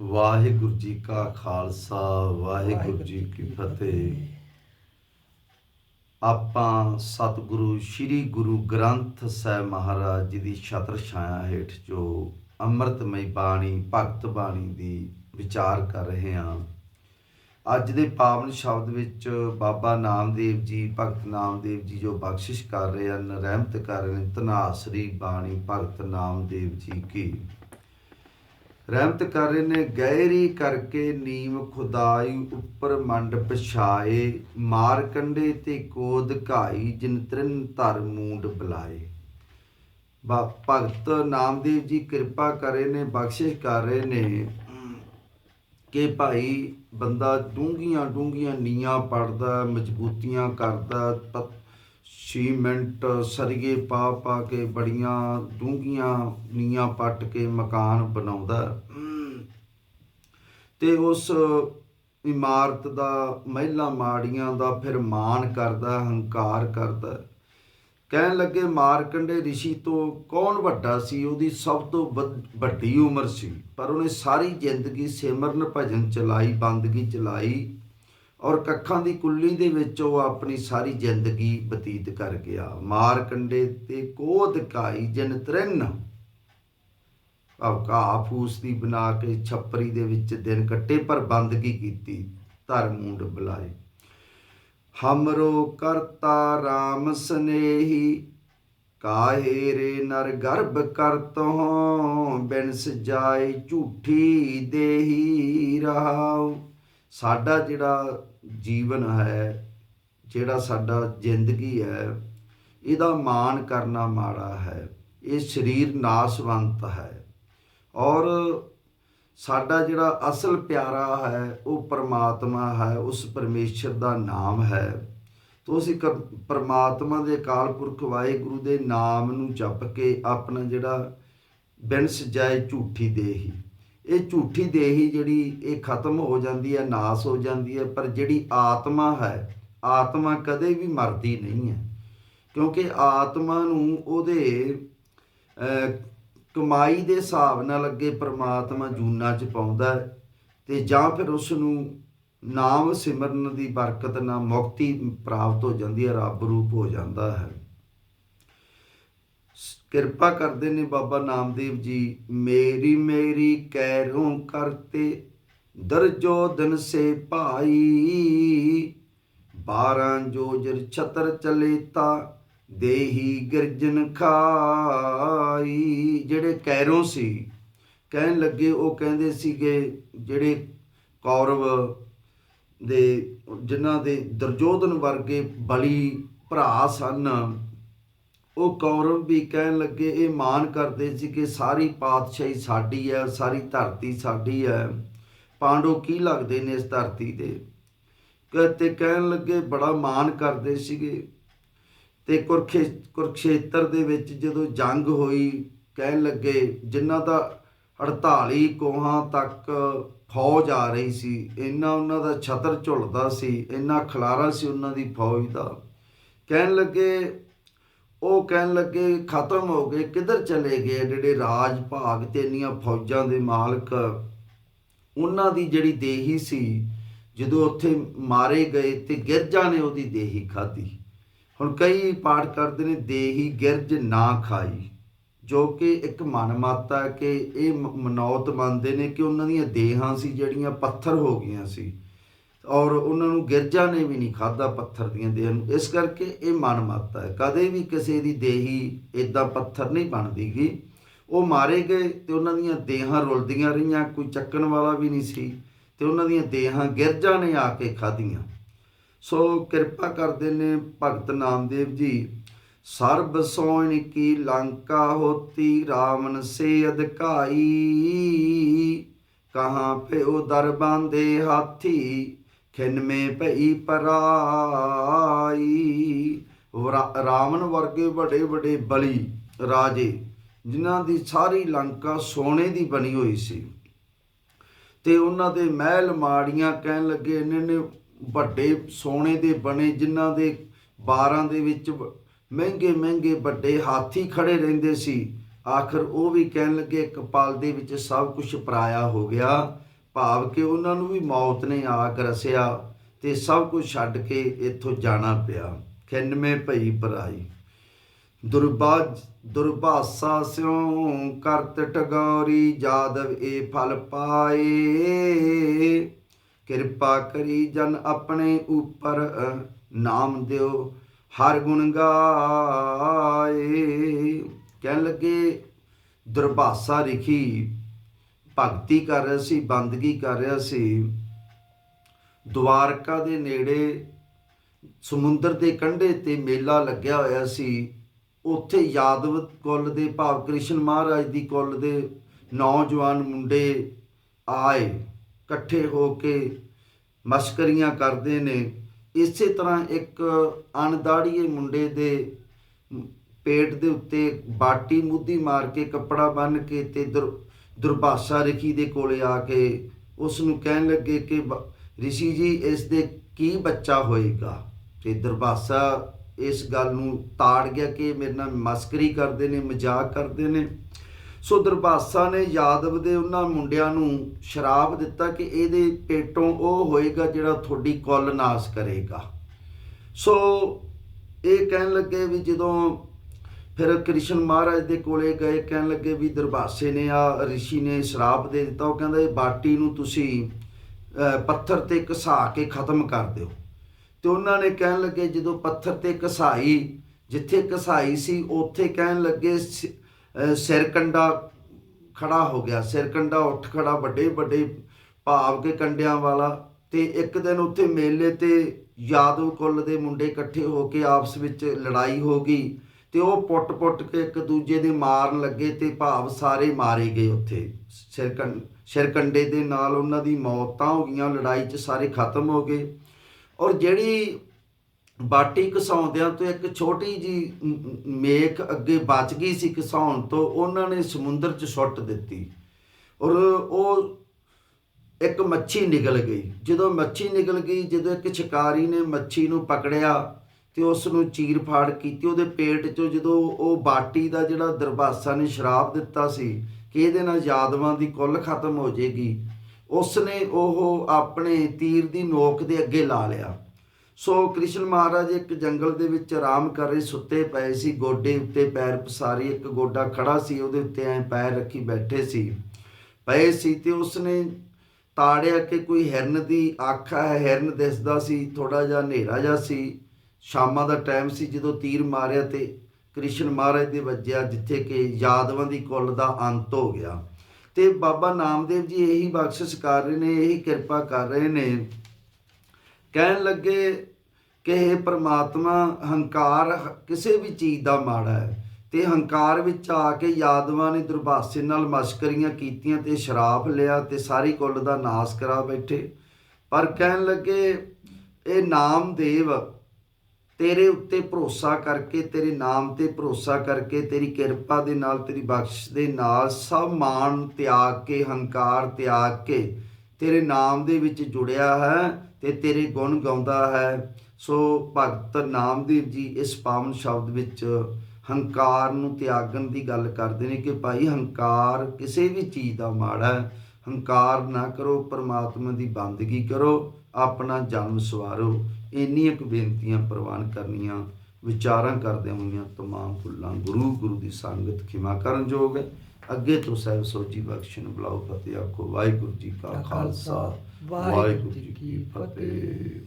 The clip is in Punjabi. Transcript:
ਵਾਹਿਗੁਰੂ ਜੀ ਕਾ ਖਾਲਸਾ ਵਾਹਿਗੁਰੂ ਜੀ ਕੀ ਫਤਿਹ। ਆਪਾਂ ਸਤਿਗੁਰੂ ਸ੍ਰੀ ਗੁਰੂ ਗ੍ਰੰਥ ਸਾਹਿਬ ਮਹਾਰਾਜ ਜੀ ਦੀ ਛਤਰ ਛਾਇਆ ਹੇਠ ਜੋ ਅੰਮ੍ਰਿਤਮਈ ਬਾਣੀ ਭਗਤ ਬਾਣੀ ਦੀ ਵਿਚਾਰ ਕਰ ਰਹੇ ਹਾਂ। ਅੱਜ ਦੇ ਪਾਵਨ ਸ਼ਬਦ ਵਿੱਚ ਬਾਬਾ ਨਾਮਦੇਵ ਜੀ ਭਗਤ ਨਾਮਦੇਵ ਜੀ ਜੋ ਬਖਸ਼ਿਸ਼ ਕਰ ਰਹੇ ਹਨ ਰਹਿਮਤ ਕਰ ਰਹੇ ਨੇ ਤਨਾਸਰੀ ਬਾਣੀ ਭਗਤ ਨਾਮਦੇਵ ਜੀ ਕੀ। ਰਹਿਮਤ ਕਰ ਰਹੇ ਨੇ, ਗਹਿਰੀ ਕਰਕੇ ਨੀਮ ਖੁਦਾਈ ਉੱਪਰ ਮੰਡ ਪਛਾਏ ਮਾਰ ਕੰਡੇ ਤੇ ਕੋਦ ਘਾਈ, ਜਿਨ ਤ੍ਰਿਨ ਧਰ ਮੂੰਡ ਬੁਲਾਏ। ਬਾ, ਭਗਤ ਨਾਮਦੇਵ ਜੀ ਕਿਰਪਾ ਕਰੇ ਨੇ, ਬਖਸ਼ਿਸ਼ ਕਰ ਰਹੇ ਨੇ ਕਿ ਭਾਈ ਬੰਦਾ ਡੂੰਘੀਆਂ ਡੂੰਘੀਆਂ ਨੀਆਂ ਪੜਦਾ, ਮਜ਼ਬੂਤੀਆਂ ਕਰਦਾ ਪ- ਸੀਮੈਂਟ ਸਰੀਏ ਪਾ ਪਾ ਕੇ ਬੜੀਆਂ ਡੂੰਘੀਆਂ ਨੀਆਂ ਪੱਟ ਕੇ ਮਕਾਨ ਬਣਾਉਂਦਾ ਤੇ ਉਸ ਇਮਾਰਤ ਦਾ ਮਹਿਲਾ ਮਾੜੀਆਂ ਦਾ ਫਿਰ ਮਾਣ ਕਰਦਾ ਹੰਕਾਰ ਕਰਦਾ ਕਹਿਣ ਲੱਗੇ, ਮਾਰਕੰਡੇ ਰਿਸ਼ੀ ਤੋਂ ਕੌਣ ਵੱਡਾ ਸੀ? ਉਹਦੀ ਸਭ ਤੋਂ ਵੱਧ- ਵੱਡੀ ਉਮਰ ਸੀ। ਪਰ ਉਹਨੇ ਸਾਰੀ ਜ਼ਿੰਦਗੀ ਸਿਮਰਨ ਭਜਨ ਚਲਾਈ, ਬੰਦਗੀ ਚਲਾਈ। ਔਰ ਕੱਖਾਂ ਦੀ ਕੁੱਲੀ ਦੇ ਵਿੱਚ ਉਹ ਆਪਣੀ ਸਾਰੀ ਜ਼ਿੰਦਗੀ ਬਤੀਤ ਕਰ ਗਿਆ। ਮਾਰ ਕੰਡੇ ਤੇ ਕੋਧ ਕਾਈ ਜਨ ਤ੍ਰਿਨ। ਅਵਕਾ ਫੂਸ ਦੀ ਬਣਾ ਕੇ ਛੱਪਰੀ ਦੇ ਵਿੱਚ ਦਿਨ ਕੱਟੇ ਪਰ ਬੰਦਗੀ ਕੀਤੀ? ਧਰ ਮੂੰਡ ਬੁਲਾਏ। ਹਮਰੋ ਕਰਤਾ RAM ਸਨੇਹੀ, ਕਾਹੇ ਰੇ ਨਰ ਗਰਭ ਕਰਤੋਂ ਬਿਨ ਜਾਏ ਝੂਠੀ ਦੇਹੀ ਰਹਾਉ। ਸਾਡਾ ਜਿਹੜਾ ਜੀਵਨ ਹੈ, ਜਿਹੜਾ ਸਾਡਾ ਜ਼ਿੰਦਗੀ ਹੈ, ਇਹਦਾ ਮਾਣ ਕਰਨਾ ਮਾੜਾ ਹੈ। ਇਹ ਸਰੀਰ ਨਾਸਵੰਤ ਹੈ। ਔਰ ਸਾਡਾ ਜਿਹੜਾ ਅਸਲ ਪਿਆਰਾ ਹੈ, ਉਹ ਪਰਮਾਤਮਾ ਹੈ, ਉਸ ਪਰਮੇਸ਼ਰ ਦਾ ਨਾਮ ਹੈ। ਤੋ ਅਸੀਂ ਕ- ਪਰਮਾਤਮਾ ਦੇ ਅਕਾਲ ਪੁਰਖ ਵਾਹਿਗੁਰੂ ਦੇ ਨਾਮ ਨੂੰ ਜਪ ਕੇ ਆਪਣਾ ਜਿਹੜਾ ਬਿਨਸ ਜਾਏ ਝੂਠੀ ਦੇਹੀ। ਇਹ ਝੂਠੀ ਦੇਹੀ ਜਿਹੜੀ ਇਹ ਖਤਮ ਹੋ ਜਾਂਦੀ ਹੈ, ਨਾਸ ਹੋ ਜਾਂਦੀ ਹੈ, ਪਰ ਜਿਹੜੀ ਆਤਮਾ ਹੈ, ਆਤਮਾ ਕਦੇ ਵੀ ਮਰਦੀ ਨਹੀਂ ਹੈ। ਕਿਉਂਕਿ ਆਤਮਾ ਨੂੰ ਉਹਦੇ ਕਮਾਈ ਦੇ ਹਿਸਾਬ ਨਾਲ ਅੱਗੇ ਪ੍ਰਮਾਤਮਾ ਜੂਨਾ ਚ ਪਾਉਂਦਾ ਹੈ ਤੇ ਜਾਂ ਫਿਰ ਉਸ ਨੂੰ ਨਾਮ ਸਿਮਰਨ ਦੀ ਬਰਕਤ ਨਾਲ ਮੁਕਤੀ ਪ੍ਰਾਪਤ ਹੋ ਜਾਂਦੀ ਹੈ, ਰੱਬ ਰੂਪ ਹੋ ਜਾਂਦਾ ਹੈ। ਕਿਰਪਾ ਕਰਦੇ ਨੇ ਬਾਬਾ ਨਾਮਦੇਵ ਜੀ। ਮੇਰੀ ਮੇਰੀ ਕਹਿਰੋਂ ਕਰਤੇ, ਦਰਜੋ ਦਿਨ ਸੇ ਭਾਈ। 12 ਜੋਜਰ ਛਤਰ ਚਲੇ ਤਾ ਦੇਹੀ ਗਿਰਜਨ ਖਾਈ। ਜਿਹੜੇ ਕੈਰੋਂ ਸੀ, ਕਹਿਣ ਲੱਗੇ, ਉਹ ਕਹਿੰਦੇ ਸੀਗੇ, ਜਿਹੜੇ ਕੌਰਵ ਦੇ, ਜਿਨ੍ਹਾਂ ਦੇ ਦਰਜੋਧਨ ਵਰਗੇ ਬਲੀ ਭਰਾ ਸਨ ਉਹ ਕੌਰਵ ਵੀ ਕਹਿਣ ਲੱਗੇ, ਇਹ ਮਾਨ ਕਰਦੇ ਸੀ ਕਿ ਸਾਰੀ ਪਾਤਸ਼ਾਹੀ ਸਾਡੀ ਹੈ, ਸਾਰੀ ਧਰਤੀ ਸਾਡੀ ਹੈ। ਪਾਂਡੋ ਕੀ ਲੱਗਦੇ ਨੇ ਇਸ ਧਰਤੀ ਦੇ? ਤੇ ਕਹਿਣ ਲੱਗੇ, ਬੜਾ ਮਾਨ ਕਰਦੇ ਸੀਗੇ। ਤੇ ਕੁਰਖੇ ਕੁਰਕਸ਼ੇਤਰ ਦੇ ਵਿੱਚ ਜਦੋਂ ਜੰਗ ਹੋਈ, ਕਹਿਣ ਲੱਗੇ, ਜਿਨ੍ਹਾਂ ਦਾ 48 ਕੋਹਾਂ ਤੱਕ ਫੌਜ ਆ ਰਹੀ ਸੀ ਇੰਨਾ ਉਹਨਾਂ ਦਾ ਛਤਰ ਝੁਲਦਾ ਸੀ ਇੰਨਾ ਖਲਾਰਾ ਸੀ ਉਹਨਾਂ ਦੀ ਫੌਜ ਦਾ। ਕਹਿਣ ਲੱਗੇ ਉਹ ਕਹਿਣ ਲੱਗੇ, ਖਤਮ ਹੋ ਗਏ, ਕਿੱਧਰ ਚਲੇ ਗਏ ਜਿਹੜੇ ਰਾਜ ਭਾਗ ਤੇ ਇੰਨੀਆਂ ਫੌਜਾਂ ਦੇ ਮਾਲਕ? ਉਹਨਾਂ ਦੀ ਜਿਹੜੀ ਦੇਹੀ ਸੀ, ਜਦੋਂ ਉੱਥੇ ਮਾਰੇ ਗਏ ਤੇ ਗਿਰਜਾ ਨੇ ਉਹਦੀ ਦੇਹੀ ਖਾਧੀ। ਹੁਣ ਕਈ ਪਾਠ ਕਰਦੇ ਨੇ, ਦੇਹੀ ਗਿਰਜ ਨਾ ਖਾਈ। ਜੋ ਕਿ ਇੱਕ ਮਨ ਮਾਤਾ ਕਿ ਇਹ ਮ- ਮਨੌਤ ਮੰਨਦੇ ਨੇ ਕਿ ਉਹਨਾਂ ਦੀਆਂ ਦੇਹਾਂ ਸੀ ਜਿਹੜੀਆਂ ਪੱਥਰ ਹੋ ਗਈਆਂ ਸੀ। ਔਰ ਉਹਨਾਂ ਨੂੰ ਗਿਰਜਾ ਨੇ ਵੀ ਨਹੀਂ ਖਾਦਾ ਪੱਥਰ ਦੀਆਂ ਦੇਹਾਂ ਨੂੰ। ਇਸ ਕਰਕੇ ਇਹ ਮਨ ਮਾਤਾ ਹੈ। ਕਦੇ ਵੀ ਕਿਸੇ ਦੀ ਦੇਹੀ ਇਦਾਂ ਪੱਥਰ ਨਹੀਂ ਬਣਦੀਗੀ। ਉਹ ਮਾਰੇ ਗਏ ਤੇ ਉਹਨਾਂ ਦੀਆਂ ਦੇਹਾਂ ਰੁਲਦੀਆਂ ਰਹੀਆਂ, ਕੋਈ ਚੱਕਣ ਵਾਲਾ ਵੀ ਨਹੀਂ ਸੀ ਤੇ ਉਹਨਾਂ ਦੀਆਂ ਦੇਹਾਂ ਗਿਰਜਾ ਨੇ ਆ ਕੇ ਖਾਧੀਆਂ। ਸੋ ਕਿਰਪਾ ਕਰਦੇ ਨੇ ਭਗਤ ਨਾਮਦੇਵ ਜੀ। ਸਰਬ ਸੋਇਣ ਕੀ ਲੰਕਾ ਹੋਤੀ ਰਾਵਨ ਸੇ ਅਧਿਕਾਈ। ਕਹਾਂ ਪੇ ਉਦਰ ਬਾਂਦੇ ਹਾਥੀ ਖਿਨ ਭਈ ਪਰਾਈ। ਰਾ- ਰਾਵਣ ਵਰਗੇ ਵੱਡੇ ਵੱਡੇ ਬਲੀ ਰਾਜੇ, ਜਿਨ੍ਹਾਂ ਦੀ ਸਾਰੀ ਲੰਕਾ ਸੋਨੇ ਦੀ ਬਣੀ ਹੋਈ ਸੀ। ਤੇ ਉਹਨਾਂ ਦੇ ਮਹਿਲ ਮਾੜੀਆਂ ਕਹਿਣ ਲੱਗੇ ਇੰਨੇ ਨੇ ਵੱਡੇ ਸੋਨੇ ਦੇ ਬਣੇ, ਜਿਨ੍ਹਾਂ ਦੇ 12 ਦੇ ਵਿੱਚ ਮਹਿੰਗੇ ਮਹਿੰਗੇ ਵੱਡੇ ਹਾਥੀ ਖੜੇ ਰਹਿੰਦੇ ਸੀ। ਆਖਰ ਉਹ ਵੀ ਕਹਿਣ ਲੱਗੇ ਕਪਾਲ ਦੇ ਵਿੱਚ ਸਭ ਕੁਝ ਪਰਾਇਆ ਹੋ ਗਿਆ। ਭਾਵ ਕਿ ਉਹਨਾਂ ਨੂੰ ਵੀ ਮੌਤ ਨੇ ਆ ਗਰਸਿਆ ਤੇ ਸਭ ਕੁਝ ਛੱਡ ਕੇ ਇੱਥੋਂ ਜਾਣਾ ਪਿਆ। ਖਿੰਨਵੇਂ ਭਈ ਭਰਾਈ। ਦੁਰਬਾਜ ਦੁਰਭਾਸਾ ਸਿਉ ਕਰਤ ਟਗੌਰੀ, ਜਾਦਵ ਏ ਫਲ ਪਾਏ। ਕਿਰਪਾ ਕਰੀ ਜਨ ਆਪਣੇ ਉਪਰ ਨਾਮ ਦਿਓ, ਹਰ ਗੁਣ ਗਾਏ। ਕਹਿਣ ਲੱਗੇ, ਦੁਰਭਾਸਾ ਰਿਖੀ ਭਗਤੀ ਕਰ ਰਿਹਾ ਸੀ, ਬੰਦਗੀ ਕਰ ਰਿਹਾ ਸੀ। ਦਵਾਰਕਾ ਦੇ ਨੇੜੇ, ਸਮੁੰਦਰ ਦੇ ਕੰਢੇ ਤੇ ਮੇਲਾ ਲੱਗਿਆ ਹੋਇਆ ਸੀ। ਉੱਥੇ ਯਾਦਵ ਕੁੱਲ ਦੇ ਭਾਵ ਕ੍ਰਿਸ਼ਨ ਮਹਾਰਾਜ ਦੀ ਕੁੱਲ ਦੇ ਨੌਜਵਾਨ ਮੁੰਡੇ ਆਏ, ਇਕੱਠੇ ਹੋ ਕੇ ਮਸ਼ਕਰੀਆਂ ਕਰਦੇ ਨੇ। ਇਸੇ ਤਰ੍ਹਾਂ ਇੱਕ ਅਣਦਾੜੀਏ ਮੁੰਡੇ ਦੇ ਪੇਟ ਦੇ ਉੱਤੇ ਬਾਟੀ ਮੁੱਦੀ ਮਾਰ ਕੇ ਕੱਪੜਾ ਬੰਨ ਕੇ ਤੇ ਦੁਰ- ਦੁਰਭਾਸ਼ਾ ਰਿਖੀ ਦੇ ਕੋਲੇ ਆ ਕੇ ਉਸ ਨੂੰ ਕਹਿਣ ਲੱਗੇ ਕਿ ਬ- ਰਿਸ਼ੀ ਜੀ, ਇਸ ਦੇ ਕੀ ਬੱਚਾ ਹੋਏਗਾ? ਤੇ ਦਰਬਾਸਾ ਇਸ ਗੱਲ ਨੂੰ ਤਾੜ ਗਿਆ ਕਿ ਮੇਰੇ ਨਾਲ ਮਸਕਰੀ ਕਰਦੇ ਨੇ, ਮਜ਼ਾਕ ਕਰਦੇ ਨੇ। ਸੋ ਦਰਬਾਸਾ ਨੇ ਯਾਦਵ ਦੇ ਉਹਨਾਂ ਮੁੰਡਿਆਂ ਨੂੰ ਸ਼ਰਾਬ ਦਿੱਤਾ ਕਿ ਇਹਦੇ ਪੇਟੋਂ ਉਹ ਹੋਏਗਾ ਜਿਹੜਾ ਤੁਹਾਡੀ ਕੁੱਲ ਨਾਸ ਕਰੇਗਾ। ਸੋ ਇਹ ਕਹਿਣ ਲੱਗੇ ਵੀ ਜਦੋਂ ਫਿਰ ਕ੍ਰਿਸ਼ਨ ਮਹਾਰਾਜ ਦੇ ਕੋਲੇ ਗਏ ਕਹਿਣ ਲੱਗੇ ਵੀ ਦਰਬਾਸੇ ਨੇ ਆ ਰਿਸ਼ੀ ਨੇ ਸ਼ਰਾਪ ਦੇ ਦਿੱਤਾ। ਉਹ ਕਹਿੰਦਾ ਇਹ ਬਾਟੀ ਨੂੰ ਤੁਸੀਂ ਪੱਥਰ ਤੇ ਘਸਾ ਕੇ ਖਤਮ ਕਰ ਦਿਓ। ਤੇ ਉਹਨਾਂ ਨੇ ਕਹਿਣ ਲੱਗੇ ਜਦੋਂ ਪੱਥਰ ਤੇ ਘਸਾਈ ਜਿੱਥੇ ਘਸਾਈ ਸੀ ਉੱਥੇ ਕਹਿਣ ਲੱਗੇ ਸ- ਅਹ, ਸਿਰਕੰਡਾ ਖੜਾ ਹੋ ਗਿਆ। ਸਿਰਕੰਡਾ ਉੱਠ ਖੜਾ ਵੱਡੇ ਵੱਡੇ ਭਾਵ ਕੇ ਕੰਡਿਆਂ ਵਾਲਾ। ਤੇ ਇੱਕ ਦਿਨ ਉੱਥੇ ਮੇਲੇ ਤੇ ਯਾਦਵ ਕੁੱਲ ਦੇ ਮੁੰਡੇ ਇਕੱਠੇ ਹੋ ਕੇ ਆਪਸ ਵਿੱਚ ਲੜਾਈ ਹੋ ਗਈ। ਤੇ ਉਹ ਪੁੱਟ-ਪੁੱਟ ਕੇ ਇੱਕ ਦੂਜੇ ਦੇ ਮਾਰਨ ਲੱਗੇ ਤੇ ਭਾਵ ਸਾਰੇ ਮਾਰੇ ਗਏ ਉੱਥੇ। ਸਿਰਕੰਡ ਸਿਰਕੰਡੇ ਦੇ ਨਾਲ ਉਹਨਾਂ ਦੀ ਮੌਤਾਂ ਹੋ ਗਈਆਂ, ਲੜਾਈ 'ਚ ਸਾਰੇ ਖਤਮ ਹੋ ਗਏ। ਔਰ ਜਿਹੜੀ ਬਾਟੀ ਘਸਾਉਂਦਿਆਂ ਤੋਂ ਇੱਕ ਛੋਟੀ ਜੀ ਮੇਖ ਅੱਗੇ ਬਚ ਗਈ ਸੀ ਘਸਾਉਣ ਤੋਂ, ਉਹਨਾਂ ਨੇ ਸਮੁੰਦਰ 'ਚ ਸੁੱਟ ਦਿੱਤੀ। ਔਰ ਉਹ ਇੱਕ ਮੱਛੀ ਨਿਕਲ ਗਈ। ਜਦੋਂ ਮੱਛੀ ਨਿਕਲ ਗਈ, ਜਦੋਂ ਇੱਕ ਸ਼ਿਕਾਰੀ ਨੇ ਮੱਛੀ ਨੂੰ ਪਕੜਿਆ ਤੇ ਉਸ ਨੂੰ ਚੀਰ ਫਾੜ ਕੀਤੀ, ਉਹਦੇ ਪੇਟ 'ਚੋਂ ਜਦੋਂ ਉਹ ਬਾਟੀ ਦਾ ਜਿਹੜਾ ਦਰਬਾਸਾ ਨੇ ਸ਼ਰਾਬ ਦਿੱਤਾ ਸੀ ਕਿ ਇਹਦੇ ਨਾਲ ਯਾਦਵਾਂ ਦੀ ਕੁੱਲ ਖਤਮ ਹੋ ਜਾਏਗੀ ਉਸ ਨੇ ਉਹ ਆਪਣੇ ਤੀਰ ਦੀ ਨੋਕ ਦੇ ਅੱਗੇ ਲਾ ਲਿਆ। ਸੋ ਕ੍ਰਿਸ਼ਨ ਮਹਾਰਾਜ ਇੱਕ ਜੰਗਲ ਦੇ ਵਿੱਚ ਆਰਾਮ ਕਰ ਰਹੇ, ਸੁੱਤੇ ਪਏ ਸੀ, ਗੋਡੇ ਉੱਤੇ ਪੈਰ ਪਸਾਰੀ, ਇੱਕ ਗੋਡਾ ਖੜਾ ਸੀ, ਉਹਦੇ ਉੱਤੇ ਐ ਪੈਰ ਰੱਖੀ ਬੈਠੇ ਸੀ। ਪਏ ਸੀ ਤੇ ਉਸਨੇ ਤਾੜਿਆ ਕਿ ਕੋਈ ਹਿਰਨ ਦੀ ਅੱਖ ਹੈ, ਹਿਰਨ ਦਿਸਦਾ ਸੀ ਥੋੜਾ ਜਿਹਾ ਹਨੇਰਾ ਜਿਹਾ ਸੀ। ਸ਼ਾਮਾਂ ਦਾ ਟਾਈਮ ਸੀ ਜਦੋਂ ਤੀਰ ਮਾਰਿਆ ਤੇ ਕ੍ਰਿਸ਼ਨ ਮਹਾਰਾਜ ਦੇ ਵੱਜਿਆ, ਜਿੱਥੇ ਕਿ ਯਾਦਵਾਂ ਦੀ ਕੁੱਲ ਦਾ ਅੰਤ ਹੋ ਗਿਆ। ਤੇ ਬਾਬਾ ਨਾਮਦੇਵ ਜੀ ਇਹੀ ਬਖਸ਼ਿਸ਼ ਕਰ ਰਹੇ ਨੇ, ਇਹੀ ਕਿਰਪਾ ਕਰ ਰਹੇ ਨੇ। ਕਹਿਣ ਲੱਗੇ ਕਿ ਇਹ ਪ੍ਰਮਾਤਮਾ ਹੰਕਾਰ ਕਿਸੇ ਵੀ ਚੀਜ਼ ਦਾ ਮਾੜਾ ਹੈ ਤੇ ਹੰਕਾਰ ਵਿੱਚ ਆ ਕੇ ਯਾਦਵਾਂ ਨੇ ਦੁਰਭਾਸੇ ਨਾਲ ਮਸ਼ਕਰੀਆਂ ਕੀਤੀਆਂ ਤੇ ਸ਼ਰਾਪ ਲਿਆ ਤੇ ਸਾਰੀ ਕੁੱਲ ਦਾ ਨਾਸ ਕਰਾ ਬੈਠੇ। ਪਰ ਕਹਿਣ ਲੱਗੇ, ਇਹ ਨਾਮਦੇਵ ਤੇਰੇ ਉੱਤੇ ਭਰੋਸਾ ਕਰਕੇ, ਤੇਰੇ ਨਾਮ ਤੇ ਭਰੋਸਾ ਕਰਕੇ, ਤੇਰੀ ਕਿਰਪਾ ਦੇ ਨਾਲ, ਤੇਰੀ ਬਖਸ਼ ਦੇ ਨਾਲ ਸਭ ਮਾਨ ਤਿਆਗ ਕੇ, ਹੰਕਾਰ ਤਿਆਗ ਕੇ ਤੇਰੇ ਨਾਮ ਦੇ ਵਿੱਚ ਜੁੜਿਆ ਹੈ ਤੇ ਤੇਰੇ ਗੁਣ ਗਾਉਂਦਾ ਹੈ। ਸੋ ਭਗਤ ਨਾਮਦੇਵ ਜੀ ਇਸ ਪਾਵਨ ਸ਼ਬਦ ਵਿੱਚ ਹੰਕਾਰ ਨੂੰ ਤਿਆਗਣ ਦੀ ਗੱਲ ਕਰਦੇ ਨੇ ਕਿ ਭਾਈ ਹੰਕਾਰ ਕਿਸੇ ਵੀ ਚੀਜ਼ ਦਾ ਮਾੜਾ ਹੈ। ਹੰਕਾਰ ਨਾ ਕਰੋ, ਪਰਮਾਤਮਾ ਦੀ ਬੰਦਗੀ ਕਰੋ। ਆਪਣਾ ਜਨਮ ਸਵਾਰੋ। ਇੰਨੀਆਂ ਕੁ ਬੇਨਤੀਆਂ ਪ੍ਰਵਾਨ ਕਰਨੀਆਂ ਵਿਚਾਰਾਂ ਕਰਦੇ ਹੋਈਆਂ ਤਮਾਮ ਭੁੱਲਾਂ ਗੁਰੂ ਗੁਰੂ ਦੀ ਸੰਗਤ ਖਿਮਾ ਕਰਨ ਯੋਗ ਹੈ। ਅੱਗੇ ਤੋਂ ਸਹਿਬ ਸੋਜੀ ਬਖਸ਼ਣ ਬੁਲਾਓ ਫਤਿਹ ਆਖੋ। ਵਾਹਿਗੁਰੂ ਜੀ ਕਾ ਖਾਲਸਾ ਵਾਹਿਗੁਰੂ ਜੀ ਕੀ ਫਤਿਹ।